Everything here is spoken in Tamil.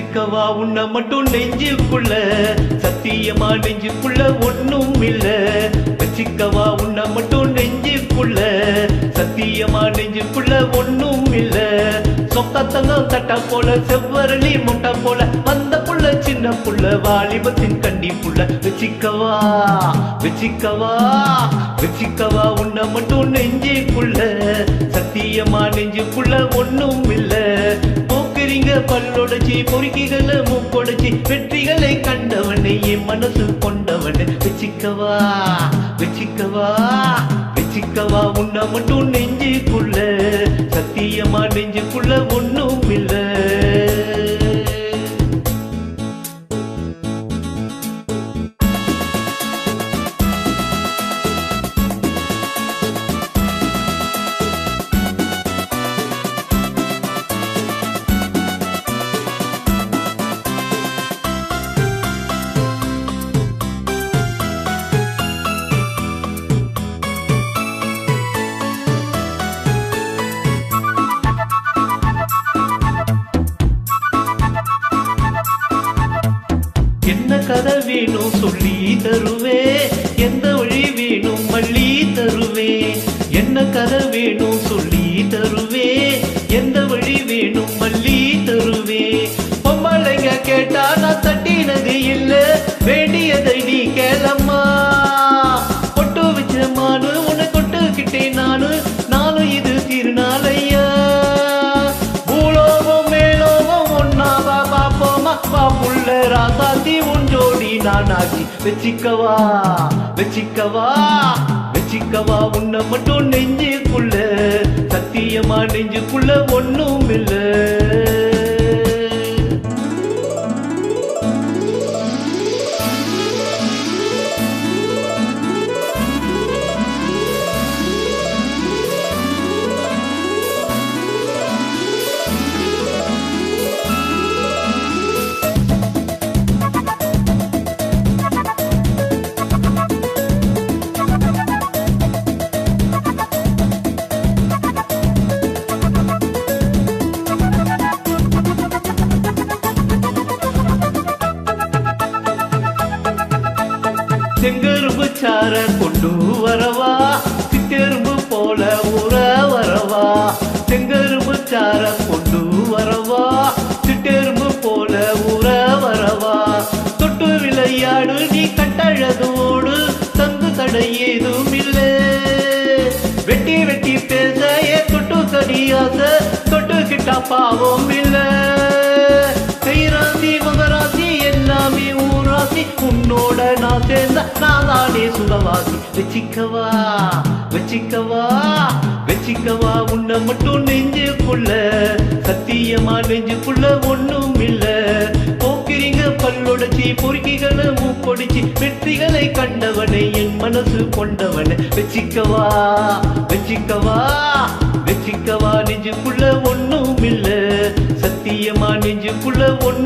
ரசிக்கவா உன்னை மட்டும் நெஞ்சுக்குள்ள. சத்தியமா நெஞ்சுக்குள்ள ஒன்னும் இல்ல வச்சுக்கவா உன்னை மட்டும் நெஞ்சுக்குள்ள. சத்தியமா நெஞ்சுக்குள்ள ஒன்னும் இல்ல சொக்கத்தங்கம் தட்டா போல செவ்வரளி முட்டை போல. வந்த புள்ள சின்ன புள்ள வாலிபத்தின் கண்டி புள்ள. வச்சிக்கவா வச்சிக்கவா வச்சிக்கவா உன்னை மட்டும் நெஞ்சுக்குள்ள. சத்தியமா நெஞ்சுக்குள்ள ஒண்ணும் இல்ல பல்லொடைச்சி பொறுக்கிகளை மூக்கொடைச்சி வெற்றிகளை கண்டவனை என் மனசு கொண்டவனை வச்சிக்கவா வச்சிக்கவா வச்சிக்கவா. உன்னை மட்டும் நெஞ்சுக்குள்ள சத்தியமா நெஞ்சுக்குள்ள ஒன்றும் இல்லை வேணும் சொல்லி தருவே. எந்த வழி வேணும் மல்லி தருவே. என்ன கதை வேணும் நானாகி வச்சிக்கவா வச்சிக்கவா வச்சிக்கவா. உன்னை மட்டும் நெஞ்சுக்குள்ள சத்தியமா நெஞ்சுக்குள்ள ஒன்றும் இல்லை செங்கரும்பு கொண்டு வரவா? சிக்கெரும்பு போல உற வரவா செங்கரும்பு சார கொண்டு வரவா? சிட்டெரும்பு போல உற வரவா தொட்டு விளையாடு நீ கட்டழகோடு தங்கு தடை ஏதும் இல்லை வெட்டி வெட்டி பேச ஏ தொட்டு கடியாச தொட்டு கிட்டா பாவம் இல்லை ஊராசி உன்னோட நான் சேர்ந்த நான் தானே சுகவாசி வச்சிக்கவா வச்சிக்கவா வச்சிக்கவா. உன்னை மட்டும் நெஞ்சுக்குள்ள சத்தியமா நெஞ்சுக்குள்ள ஒண்ணும் இல்ல போக்கிறீங்க பல்லொடைச்சி பொறுக்கிகளை மூக்கொடிச்சு வெற்றிகளை கண்டவனை என் மனசு கொண்டவனை. வச்சிக்கவா வச்சிக்கவா வச்சிக்கவா. நெஞ்சுக்குள்ள ஒண்ணும் இல்ல சத்தியமா நெஞ்சுக்குள்ள ஒண்ணு